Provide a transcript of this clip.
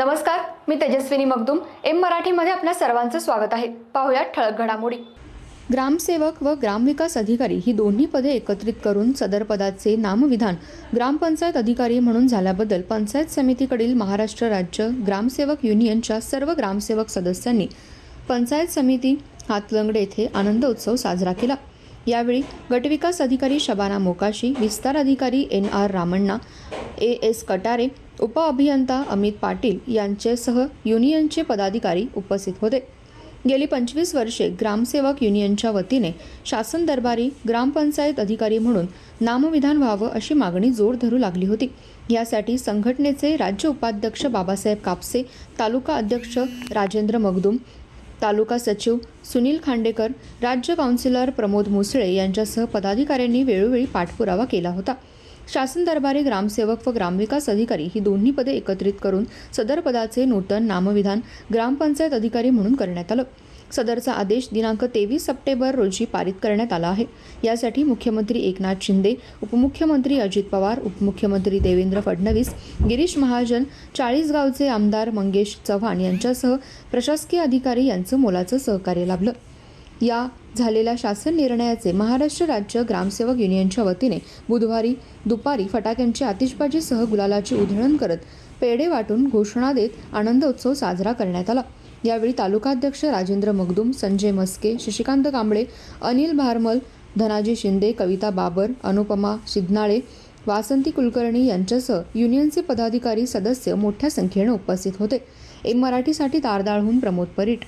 नमस्कार मी तेजस्विनी मगदुम. एम मराठीमध्ये आपल्या सर्वांचं स्वागत आहे. पाहुयात ठळक घडामोडी. ग्रामसेवक व ग्रामविकास अधिकारी ही दोन्ही पदे एकत्रित करून सदर पदाचे नामविधान ग्रामपंचायत अधिकारी म्हणून झाल्याबद्दल पंचायत समितीकडील महाराष्ट्र राज्य ग्रामसेवक युनियनच्या सर्व ग्रामसेवक सदस्यांनी पंचायत समिती हातलंगडे येथे आनंद उत्सव साजरा केला. यावेळी गटविकास अधिकारी शबाना मोकाशी विस्तार अधिकारी N R Ramanna A S Katare उपअभियंता अमित पाटील यांच्यासह युनियनचे पदाधिकारी उपस्थित होते. गेली पंचवीस वर्षे ग्रामसेवक युनियनच्या वतीने शासन दरबारी ग्रामपंचायत अधिकारी म्हणून नामविधान व्हावं अशी मागणी जोर धरू लागली होती. यासाठी संघटनेचे राज्य उपाध्यक्ष बाबासाहेब कापसे तालुका अध्यक्ष राजेंद्र मगदुम तालुका सचिव सुनील खांडेकर राज्य काउन्सिलर प्रमोद मुसळे यांच्यासह पदाधिकाऱ्यांनी वेळोवेळी पाठपुरावा केला होता. शासन दरबारी ग्रामसेवक व ग्रामविकास अधिकारी ही दोन्ही पदे एकत्रित करून सदर पदाचे नूतन नामविधान ग्रामपंचायत अधिकारी म्हणून करण्यात आलं. सदरचा आदेश दिनांक तेवीस सप्टेंबर रोजी पारित करण्यात आला आहे. यासाठी मुख्यमंत्री एकनाथ शिंदे उपमुख्यमंत्री अजित पवार उपमुख्यमंत्री देवेंद्र फडणवीस गिरीश महाजन चाळीसगावचे आमदार मंगेश चव्हाण यांच्यासह प्रशासकीय अधिकारी यांचं मोलाचं सहकार्य लाभलं. या झालेल्या शासन निर्णयाचे महाराष्ट्र राज्य ग्रामसेवक युनियनच्या वतीने बुधवारी दुपारी फटाक्यांची आतिषबाजीसह गुलालाची उधळण करत पेढे वाटून घोषणा देत आनंद उत्सव साजरा करण्यात आला. यावेळी तालुकाध्यक्ष राजेंद्र मगदुम संजय मस्के शशिकांत कांबळे अनिल भारमल धनाजी शिंदे कविता बाबर अनुपमा सिद्धनाळे वासंती कुलकर्णी यांच्यासह युनियनचे पदाधिकारी सदस्य मोठ्या संख्येने उपस्थित होते. एम मराठीसाठी तारदाळहून प्रमोद परीट